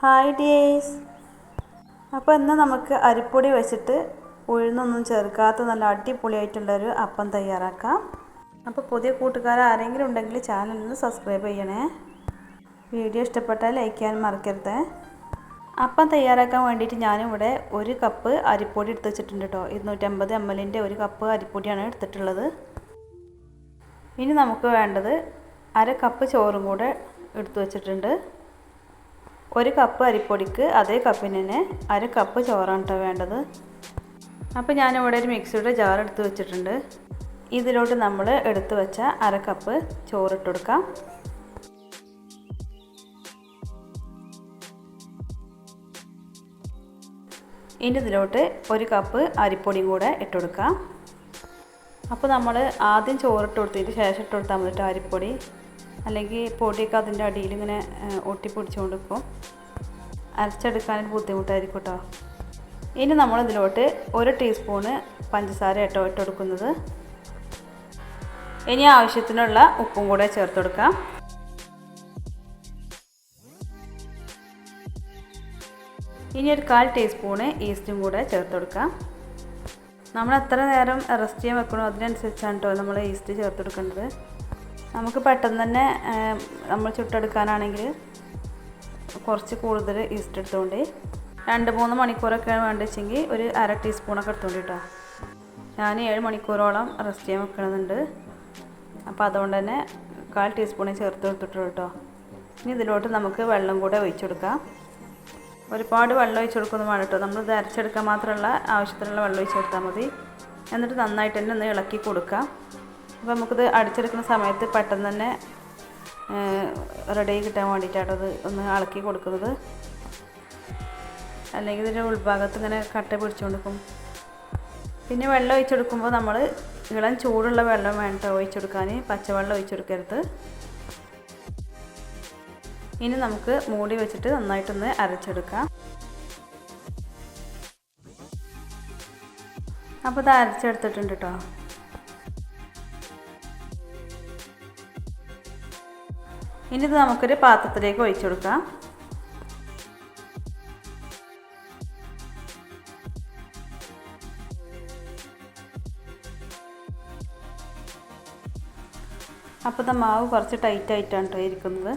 Hi dears. അപ്പോൾ ഇന്ന് നമുക്ക് അരിപ്പൊടി വെച്ചിട്ട് ഉഴുന്നൊന്നും ചേർക്കാത്ത നല്ല അടിപൊളിയായിട്ടുള്ളൊരു അപ്പം തയ്യാറാക്കാം. അപ്പോൾ പുതിയ കൂട്ടുകാർ ആരെങ്കിലും ഉണ്ടെങ്കിൽ ചാനൽ ഒന്ന് സബ്സ്ക്രൈബ് ചെയ്യണേ. വീഡിയോ ഇഷ്ടപ്പെട്ടാൽ ലൈക്ക് ചെയ്യാൻ മറക്കരുത്. അപ്പം തയ്യാറാക്കാൻ വേണ്ടിയിട്ട് ഞാനിവിടെ ഒരു കപ്പ് അരിപ്പൊടി എടുത്ത് വെച്ചിട്ടുണ്ട് കേട്ടോ ഇരുന്നൂറ്റമ്പത് എം എല്ലിന്റെ ഒരു കപ്പ് അരിപ്പൊടിയാണ് എടുത്തിട്ടുള്ളത്. ഇനി നമുക്ക് വേണ്ടത് അര കപ്പ് ചോറും കൂടെ എടുത്തു വെച്ചിട്ടുണ്ട്. ഒരു കപ്പ് അരിപ്പൊടിക്ക് അതേ കപ്പിന് തന്നെ അര കപ്പ് ചോറാണ് കേട്ടോ വേണ്ടത്. അപ്പോൾ ഞാനിവിടെ ഒരു മിക്സിയുടെ ജാർ എടുത്ത് വെച്ചിട്ടുണ്ട്. ഇതിലോട്ട് നമ്മൾ എടുത്ത് വെച്ച അര കപ്പ് ചോറിട്ട് കൊടുക്കാം. ഇനി ഇതിലോട്ട് ഒരു കപ്പ് അരിപ്പൊടിയും കൂടെ ഇട്ട് കൊടുക്കാം. അപ്പോൾ നമ്മൾ ആദ്യം ചോറിട്ട് കൊടുത്തിട്ട് ശേഷം ഇട്ട് കൊടുത്താൽ മതി അരിപ്പൊടി. അല്ലെങ്കിൽ പൊടിയൊക്കെ അതിന്റെ അടിയിൽ ഇങ്ങനെ ഒട്ടിപ്പിടിച്ചുകൊണ്ട് നിൽക്കും അരച്ചെടുക്കാനൊരു ബുദ്ധിമുട്ടായിരിക്കും കേട്ടോ ഇനി നമ്മളിതിലോട്ട് ഒരു ടീസ്പൂണ് പഞ്ചസാര കേട്ടോ ഇട്ട് കൊടുക്കുന്നത് ഇനി ആവശ്യത്തിനുള്ള ഉപ്പും കൂടെ ചേർത്ത് കൊടുക്കാം ഇനി ഒരു കാൽ ടീസ്പൂണ് ഈസ്റ്റും കൂടെ ചേർത്ത് കൊടുക്കാം നമ്മൾ എത്ര നേരം റെസ്റ്റ് ചെയ്യാൻ വെക്കണോ അതിനനുസരിച്ചാണ് കേട്ടോ നമ്മൾ ഈസ്റ്റ് ചേർത്ത് കൊടുക്കേണ്ടത് നമുക്ക് പെട്ടെന്ന് തന്നെ നമ്മൾ ചുട്ടെടുക്കാനാണെങ്കിൽ കുറച്ച് കൂടുതൽ ഈസ്റ്റ് എടുത്തുകൊണ്ട് രണ്ട് മൂന്ന് മണിക്കൂറൊക്കെയാണ് വെച്ചെങ്കിൽ ഒരു അര ടീസ്പൂണൊക്കെ എടുത്തുകൊണ്ട് കേട്ടോ ഞാൻ ഏഴ് മണിക്കൂറോളം റെസ്റ്റ് ചെയ്യാൻ വെക്കണമെന്നുണ്ട് അപ്പോൾ അതുകൊണ്ട് തന്നെ കാൽ ടീസ്പൂണ് ചേർത്ത് കൊടുത്തിട്ടുള്ളൂ കേട്ടോ. ഇനി ഇതിലോട്ട് നമുക്ക് വെള്ളം കൂടെ ഒഴിച്ചു കൊടുക്കാം. ഒരുപാട് വെള്ളം ഒഴിച്ച് കൊടുക്കുന്നു വേണം കേട്ടോ. നമ്മൾ ഇത് അരച്ചെടുക്കാൻ മാത്രമുള്ള ആവശ്യത്തിനുള്ള വെള്ളം ഒഴിച്ചെടുത്താൽ മതി. എന്നിട്ട് നന്നായിട്ട് തന്നെ ഒന്ന് ഇളക്കി കൊടുക്കാം. അപ്പോൾ നമുക്കിത് അടിച്ചെടുക്കുന്ന സമയത്ത് പെട്ടെന്ന് തന്നെ റെഡി കിട്ടാൻ വേണ്ടിയിട്ടാണ് അത് ഒന്ന് ഇളക്കി കൊടുക്കുന്നത്. അല്ലെങ്കിൽ ഇതിന്റെ ഉൾഭാഗത്ത് ഇങ്ങനെ കട്ട പിടിച്ചുകൊടുക്കും പിന്നെ വെള്ളം ഒഴിച്ചെടുക്കുമ്പോൾ നമ്മൾ ഇളം ചൂടുള്ള വെള്ളം വേണ്ട ഒഴിച്ചെടുക്കാൻ. പച്ചവെള്ളം ഒഴിച്ചെടുക്കരുത്. ഇനി നമുക്ക് മൂടി വെച്ചിട്ട് നന്നായിട്ടൊന്ന് അരച്ചെടുക്കാം. അപ്പോൾ ഇത് അരച്ചെടുത്തിട്ടുണ്ട് കേട്ടോ ഇനി ഇത് നമുക്കൊരു പാത്രത്തിലേക്ക് ഒഴിച്ചു കൊടുക്കാം. അപ്പോൾ മാവ് കുറച്ച് ടൈറ്റ് ആയിട്ടാണ് കേട്ടോ ഇരിക്കുന്നത്.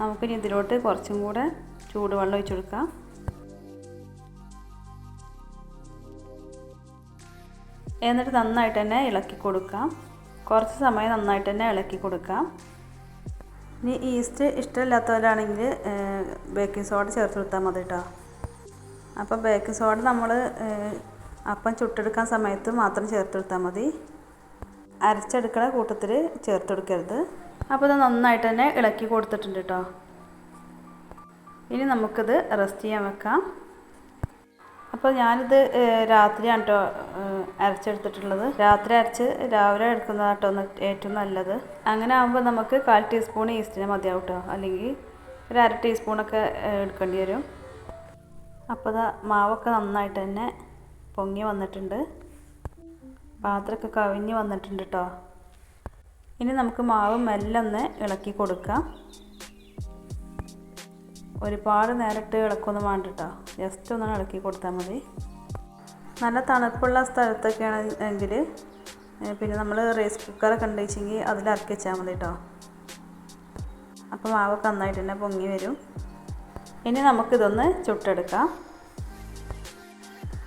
നമുക്കിനി ഇതിലോട്ട് കുറച്ചും കൂടെ ചൂടുവെള്ളം ഒഴിച്ചു കൊടുക്കാം. എന്നിട്ട് നന്നായിട്ട് തന്നെ ഇളക്കി കൊടുക്കാം. കുറച്ച് സമയം നന്നായിട്ട് തന്നെ ഇളക്കി കൊടുക്കാം. ഇനി ഈസ്റ്റ് ഇഷ്ടമില്ലാത്തവരാണെങ്കിൽ ബേക്കിംഗ് സോഡ ചേർത്ത് കൊടുത്താൽ മതി കേട്ടോ അപ്പം ബേക്കിംഗ് സോഡ നമ്മൾ അപ്പം ചുട്ടെടുക്കാൻ സമയത്ത് മാത്രം ചേർത്ത് കൊടുത്താൽ മതി. അരച്ചെടുക്കണ കൂട്ടത്തിൽ ചേർത്ത് കൊടുക്കരുത്. അപ്പോൾ ഇത് നന്നായിട്ട് തന്നെ ഇളക്കി കൊടുത്തിട്ടുണ്ട് കേട്ടോ ഇനി നമുക്കിത് റെസ്റ്റ് ചെയ്യാൻ വെക്കാം. അപ്പോൾ ഞാനിത് രാത്രിയാണ് കേട്ടോ അരച്ചെടുത്തിട്ടുള്ളത്. രാത്രി അരച്ച് രാവിലെ എടുക്കുന്നതാണ് കേട്ടോ ഏറ്റവും നല്ലത്. അങ്ങനെ ആകുമ്പോൾ നമുക്ക് കാൽ ടീസ്പൂൺ ഈസ്റ്റിന് മതിയാവും കേട്ടോ അല്ലെങ്കിൽ ഒരു അര ടീസ്പൂണൊക്കെ എടുക്കേണ്ടി വരും. അപ്പോൾ മാവൊക്കെ നന്നായിട്ട് തന്നെ പൊങ്ങി വന്നിട്ടുണ്ട്. പാത്രമൊക്കെ കവിഞ്ഞ് വന്നിട്ടുണ്ട് കേട്ടോ ഇനി നമുക്ക് മാവ് മെല്ലെ ഒന്ന് ഇളക്കി കൊടുക്കാം. ഒരുപാട് നേരിട്ട് ഇളക്കൊന്നും വേണ്ട കേട്ടോ ജസ്റ്റ് ഒന്ന് ഇളക്കി കൊടുത്താൽ മതി. നല്ല തണുപ്പുള്ള സ്ഥലത്തൊക്കെ ആണെങ്കിൽ പിന്നെ നമ്മൾ റൈസ് കുക്കറൊക്കെ ഉണ്ടെങ്കിൽ അതിൽ ഇറക്കി വെച്ചാൽ മതി കേട്ടോ അപ്പോൾ മാവൊക്കെ നന്നായിട്ട് തന്നെ പൊങ്ങി വരും. ഇനി നമുക്കിതൊന്ന് ചുട്ടെടുക്കാം.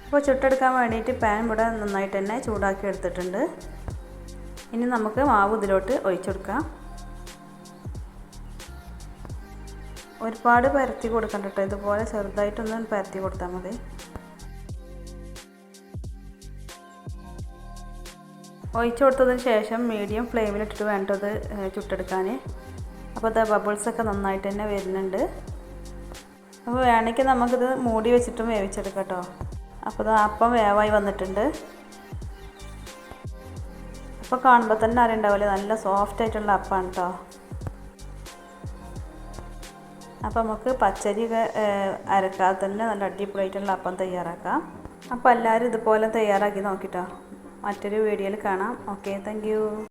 അപ്പോൾ ചുട്ടെടുക്കാൻ വേണ്ടിയിട്ട് പാൻ ഇവിടെ നന്നായിട്ട് തന്നെ ചൂടാക്കി എടുത്തിട്ടുണ്ട്. ഇനി നമുക്ക് മാവ് ഇതിലോട്ട് ഒഴിച്ചെടുക്കാം. ഒരുപാട് പരത്തി കൊടുക്കണ്ട കേട്ടോ ഇതുപോലെ ചെറുതായിട്ടൊന്ന് പരത്തി കൊടുത്താൽ മതി. ഒഴിച്ചു കൊടുത്തതിന് ശേഷം മീഡിയം ഫ്ലെയിമിലിട്ടിട്ട് വേണ്ടത് ചുട്ടെടുക്കാൻ അപ്പോൾ അത് ബബിൾസൊക്കെ നന്നായിട്ട് തന്നെ വരുന്നുണ്ട്. അപ്പോൾ വേണമെങ്കിൽ നമുക്കിത് മൂടി വെച്ചിട്ടും വേവിച്ചെടുക്കാം കേട്ടോ അപ്പോൾ അപ്പം വേവായി വന്നിട്ടുണ്ട്. അപ്പോൾ കാണുമ്പോൾ തന്നെ അറിയണ്ടാവില്ലേ നല്ല സോഫ്റ്റ് ആയിട്ടുള്ള അപ്പമാണ് കേട്ടോ അപ്പോൾ നമുക്ക് പച്ചരി അരക്കാതെ തന്നെ നല്ല അടിപൊളിയായിട്ടുള്ള അപ്പം തയ്യാറാക്കാം. അപ്പോൾ എല്ലാവരും ഇതുപോലെ തയ്യാറാക്കി നോക്കിട്ടോ. മറ്റൊരു വീഡിയോയിൽ കാണാം. Okay thank